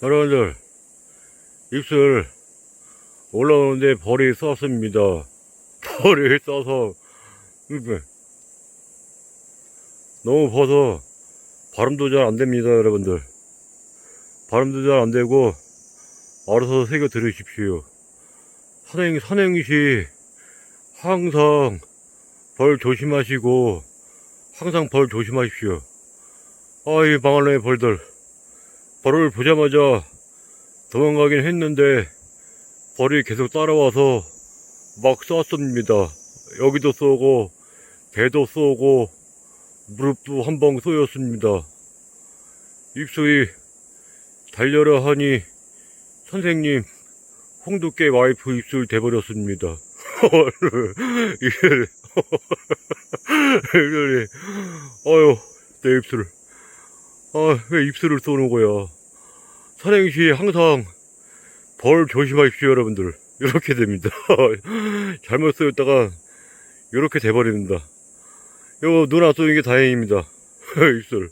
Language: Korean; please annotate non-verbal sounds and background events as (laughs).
여러분들, 입술 올라오는데 벌이 쌌습니다. 벌이 싸서, 이게 너무 벗어 발음도 잘 안 됩니다, 여러분들. 발음도 잘 안 되고, 알아서 새겨 들으십시오. 산행, 산행시, 항상 벌 조심하시고, 항상 벌 조심하십시오. 아이, 망할래, 벌들. 벌을 보자마자 도망가긴 했는데, 벌이 계속 따라와서 막 쐈습니다. 여기도 쏘고, 배도 쏘고, 무릎도 한 방 쏘였습니다. 입술이 달려라 하니, 선생님, 홍두깨 와이프 입술 돼버렸습니다. (laughs) 이래, 이래, (laughs) 아유, 내 입술. 아, 왜 입술을 쏘는 거야. 산행 시 항상 벌 조심하십시오, 여러분들. 이렇게 됩니다. (laughs) 잘못 쓰였다가, 이렇게 돼버립니다. 이거 눈안 쏘는 게 다행입니다. (laughs) 입술.